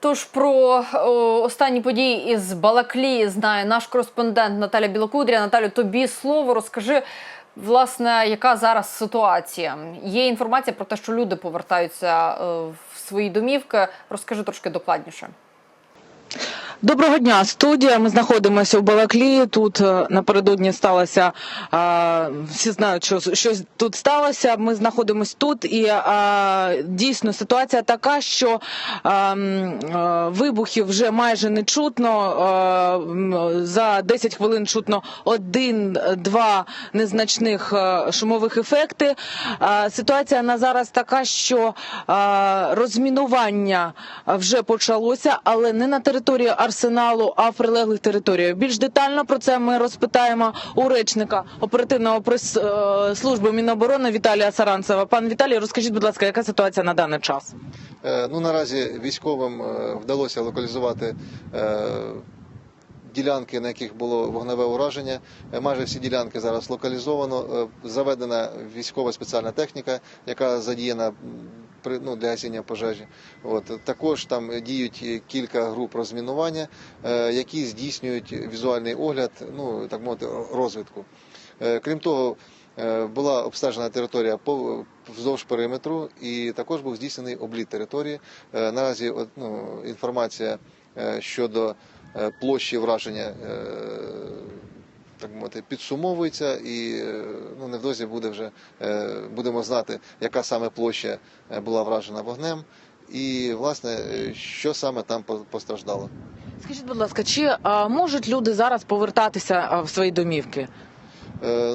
Тож про о, останні події із Балаклії знає наш кореспондент Наталя Білокудря. Наталю, тобі слово розкажи. Власне, яка зараз ситуація? Є інформація про те, що люди повертаються е, в свої домівки. Розкажи трошки докладніше. Доброго дня, студія. Ми знаходимося в Балаклії. Тут е, напередодні сталося. е, Всі знають, що щось тут сталося. Ми знаходимося тут, і е, дійсно ситуація така, що вибухів вже майже не чутно. За 10 хвилин чутно один-два незначних шумових ефекти. Е, Ситуація на зараз така, що розмінування вже почалося, але не на території арсеналу, а в прилеглих територіях. Більш детально про це ми розпитаємо у речника оперативного прес е, служби Міноборони Віталія Саранцева. Пан Віталій, розкажіть, будь ласка, яка ситуація на даний час? Е, Ну, наразі військовим е, вдалося локалізувати ділянки, на яких було вогневе ураження. Майже всі ділянки зараз локалізовано. Заведена військова спеціальна техніка, яка задіяна ну, для гасіння пожежі. От. Також там діють кілька груп розмінування, е, які здійснюють візуальний огляд, ну, так мовити, розвідку. Е, Крім того, Е, була обстежена територія вздовж периметру, і також був здійснений обліт території. Наразі ну, інформація щодо площі враження. Так мовити, підсумовується, і е, ну невдовзі буде вже е, будемо знати, яка саме площа е, була вражена вогнем, і власне що саме там по- постраждало. Скажіть, будь ласка, чи е, можуть люди зараз повертатися в свої домівки?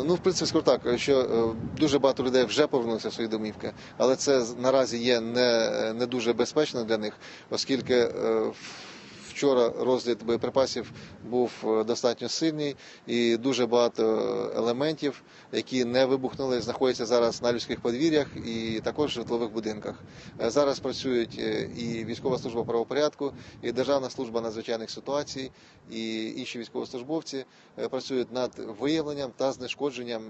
Ну, в принципі, скажу так, що дуже багато людей вже повернулися в свої домівки, але це наразі є не, не дуже безпечно для них, оскільки вчора розгляд боєприпасів був е, достатньо сильний і дуже багато елементів, які не вибухнули, знаходяться зараз на людських подвір'ях і також в житлових будинках. Е, Зараз працюють е, і військова служба правопорядку, і Державна служба надзвичайних ситуацій, і інші військовослужбовці працюють над виявленням та знешкодженням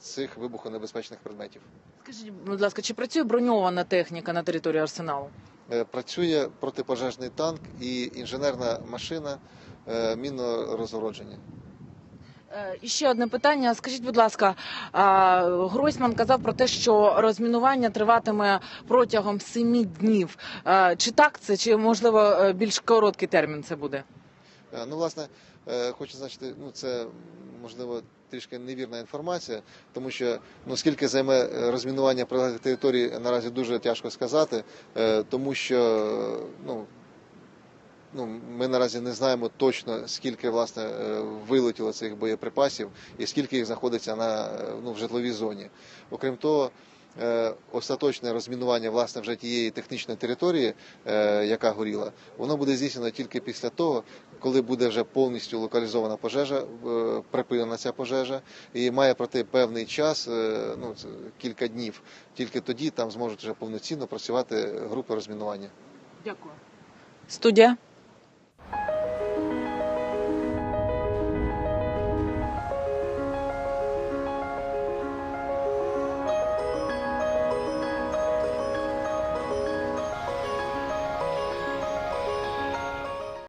цих вибухонебезпечних предметів. Скажіть, будь ласка, чи працює броньована техніка на території арсеналу? Е, Працює протипожежний танк і інженерна машина е, мінного розгородження. Е, І ще одне питання. Скажіть, будь ласка, Гройсман казав про те, що розмінування триватиме протягом семи днів. Чи так це, чи можливо більш короткий термін це буде? Ну, власне, хочу значити, ну це можливо трішки невірна інформація, тому що ну скільки займе е, розмінування прилеглих територій, наразі дуже тяжко сказати, е, тому що ну. Ну, ми наразі не знаємо точно скільки власне е, вилетіло цих боєприпасів і скільки їх знаходиться на ну, в житловій зоні. Окрім того, остаточне розмінування власне вже тієї технічної території, е, яка горіла, воно буде здійснено тільки після того, коли буде вже повністю локалізована пожежа, е, припинена ця пожежа, і має пройти певний час, е, ну кілька днів. Тільки тоді там зможуть вже повноцінно працювати групи розмінування. Дякую. Студія.